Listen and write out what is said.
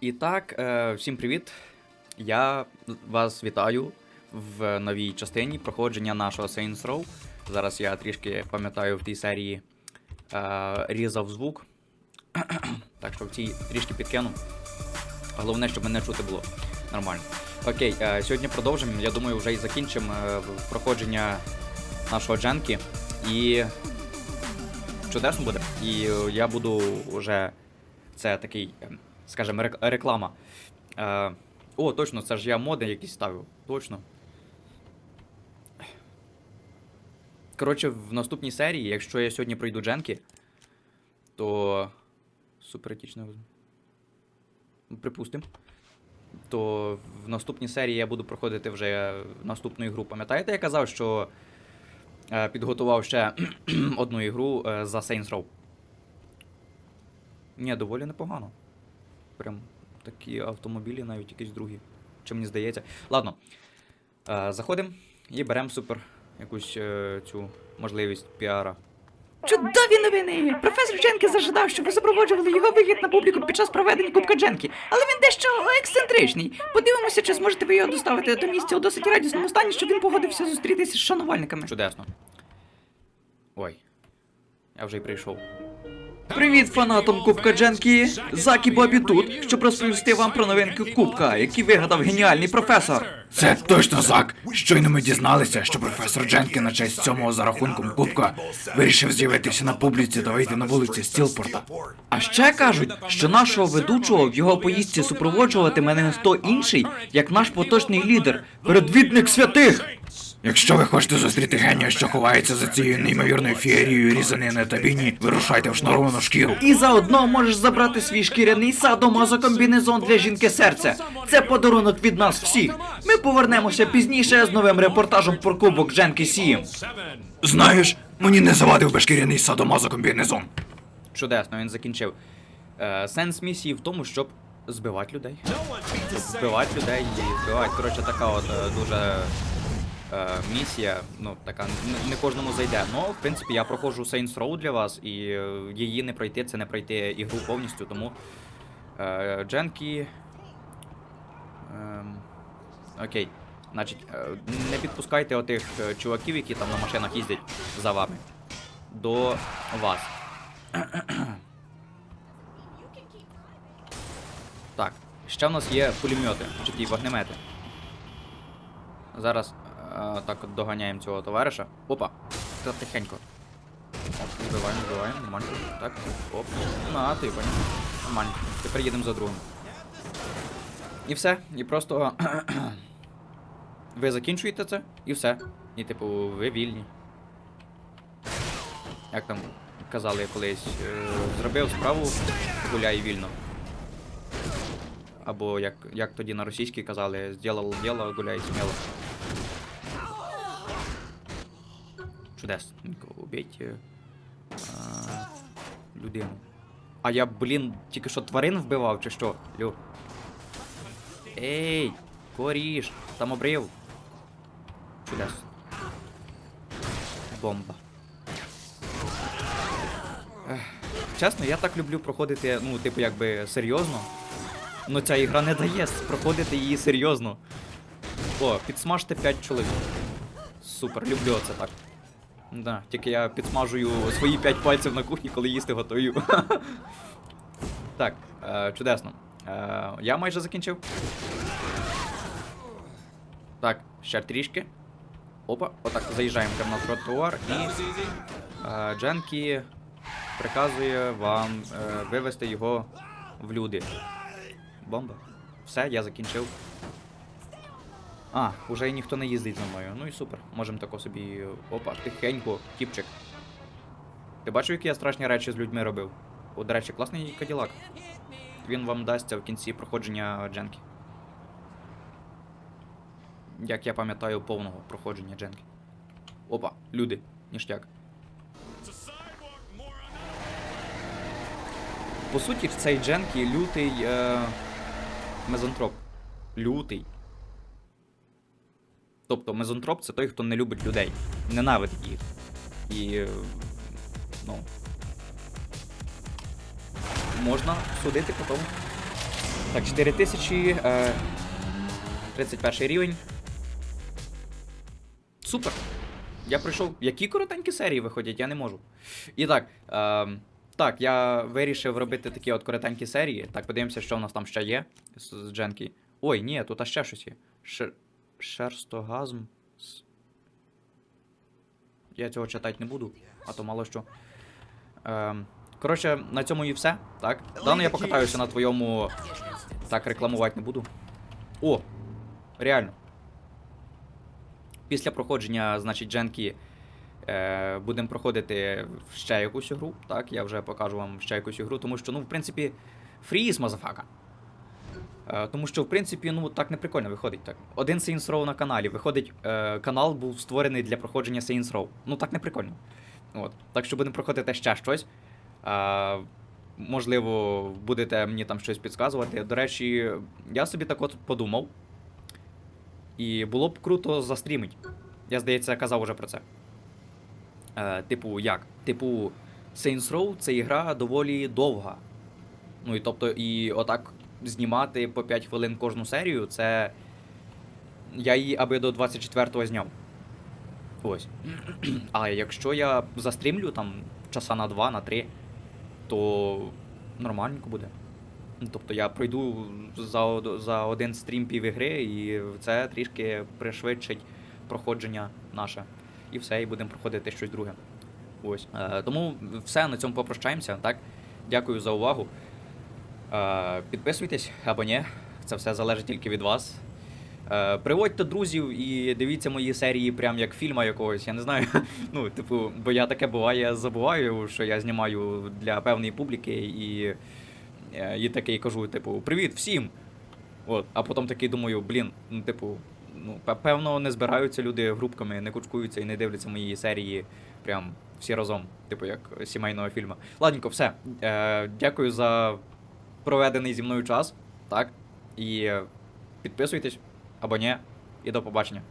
І так, е, всім привіт. Я вас вітаю в новій частині проходження нашого Saints Row. Зараз я трішки пам'ятаю в тій серії е, різав звук. так що в цій трішки підкину. Головне, щоб мене чути було нормально. Окей, е, сьогодні продовжимо. Я думаю, вже і закінчимо проходження нашого дженки. І чудесно буде. І я буду вже. Це такий, ем, скажімо, рек- реклама. Е, о, точно, це ж я моди якісь ставив. Точно. Коротше, в наступній серії, якщо я сьогодні пройду дженки, то. Суперетично. Припустим. То в наступній серії я буду проходити вже наступну ігру. Пам'ятаєте, я казав, що е, підготував ще одну ігру е, за Saints Row? Ні, доволі непогано. Прям такі автомобілі, навіть якісь другі. Чи мені здається. Ладно. Е, заходимо і беремо супер якусь е, цю можливість піара. Чудові новини! Професор Дженкі зажадав, щоб ви супроводжували його вихід на публіку під час проведення Кубка Дженкі. Але він дещо ексцентричний. Подивимося, чи зможете ви його доставити до місця у досить радісному стані, щоб він погодився зустрітися з шанувальниками. Чудесно. Ой. Я вже й прийшов. Привіт фанатам Кубка Дженкі! Закі Бобі тут, щоб розповісти вам про новинки Кубка, які вигадав геніальний професор. Це точно Зак. Щойно ми дізналися, що професор Дженкі на честь сьомого за рахунком Кубка вирішив з'явитися на публіці та вийти на вулиці Стілпорта. А ще кажуть, що нашого ведучого в його поїздці супроводжуватиме не хто інший, як наш поточний лідер, передвідник святих. Якщо ви хочете зустріти генія, що ховається за цією неймовірною фієрією різанини та біні, вирушайте в шнуровану шкіру. І заодно можеш забрати свій шкіряний садомазокомбінезон для жінки серця. Це подарунок від нас всіх. Ми повернемося пізніше з новим репортажем про кубок Дженки Сім. Знаєш, мені не завадив би шкіряний садомазокомбінезон. Чудесно, він закінчив. Е, сенс місії в тому, щоб збивати людей. Збивати людей і збивати. Коротше, така от е, дуже місія. Ну, така не, кожному зайде. Ну, в принципі, я проходжу Saints Row для вас, і е, її не пройти, це не пройти ігру повністю, тому. Е, Дженкі. Ем, окей. Значить, е, не підпускайте отих е, чуваків, які там на машинах їздять за вами. До вас. Так, ще в нас є пулемети, чи ті вогнемети. Зараз е, так от доганяємо цього товариша. Опа! Та тихенько. Оп, збиваємо, збиваємо, нормально. Так, оп. На, ти поняв. Нормально. Тепер їдемо за другим. І все. І просто. ви закінчуєте це, і все. І типу, ви вільні. Як там казали колись, е, зробив справу, гуляй вільно. Або як, як тоді на російській казали, зробив діло, гуляй сміло. Чудесненько, убейте а, людину. А я, блін, тільки що тварин вбивав, чи що? Лю. Ей, коріш, там обрив. Чудесно. Бомба. Ех, Чесно, я так люблю проходити, ну, типу, якби серйозно. Ну ця ігра не дає проходити її серйозно. О, підсмажте 5 чоловік. Супер, люблю це так. Да, тільки я підсмажую свої 5 пальців на кухні, коли їсти готую. так, е, чудесно. Е, я майже закінчив. Так, ще трішки. Опа, отак заїжджаємо прямо на тротуар і. Е, Дженкі приказує вам е, вивести його в люди. Бомба. Все, я закінчив. А, уже ніхто не їздить за мною. Ну і супер. Можемо тако собі. Опа, тихенько, тіпчик. Ти бачив, які я страшні речі з людьми робив? О, до речі, класний каділак. Він вам дасться в кінці проходження Дженки. Як я пам'ятаю, повного проходження Дженки. Опа, люди, ніштяк. По суті, в цей Дженкі лютий е... мезантроп. Лютий. Тобто мезантроп це той, хто не любить людей, ненавидить їх. І. Ну. Можна судити по тому. Так, 4 тисячі. Е, 31 рівень. Супер. Я пройшов. Які коротенькі серії виходять, я не можу. І так. Е, так, я вирішив робити такі от коротенькі серії. Так, подивимося, що в нас там ще є з, Дженкі. Ой, ні, тут ще щось є. Шер... Шерстогазм. Я цього читати не буду, а то мало що. Ем, коротше, на цьому і все. Так. Дано я покатаюся на твоєму. Так, рекламувати не буду. О! Реально. Після проходження, значить, Дженкі. Е, будемо проходити ще якусь гру. Так, я вже покажу вам ще якусь гру, тому що, ну, в принципі, фріз, мазафака. Е, тому що, в принципі, ну так не прикольно виходить. Так. Один Saints Row на каналі. Виходить, е, канал був створений для проходження Saints Row. Ну так не прикольно. От. Так що будемо проходити ще щось. Е, можливо, будете мені там щось підказувати. До речі, я собі так от подумав. І було б круто застрімити. Я, здається, казав уже про це. Е, типу, як? Типу, Saints Row це ігра доволі довга. Ну і тобто, і отак знімати по 5 хвилин кожну серію, це. Я її аби до 24-го зняв. Ось. А якщо я застрімлю там часа на 2, на 3, то нормальненько буде. Тобто я пройду за, за один стрім пів ігри, і це трішки пришвидшить проходження наше. І все, і будемо проходити щось друге. Ось. Е, тому все, на цьому попрощаємося. Так? Дякую за увагу. Е, підписуйтесь або ні. Це все залежить тільки від вас. Е, приводьте друзів і дивіться мої серії, прям як фільма якогось, я не знаю. Ну, типу, бо я таке буває, я забуваю, що я знімаю для певної публіки і, е, і такий кажу, типу, привіт всім! От, а потім такий думаю, блін, ну, типу, ну, певно, не збираються люди групками, не кучкуються і не дивляться мої серії прям всі разом, типу, як сімейного фільму. Ладненько, все. Дякую за проведений зі мною час. Так. І підписуйтесь або ні. І до побачення.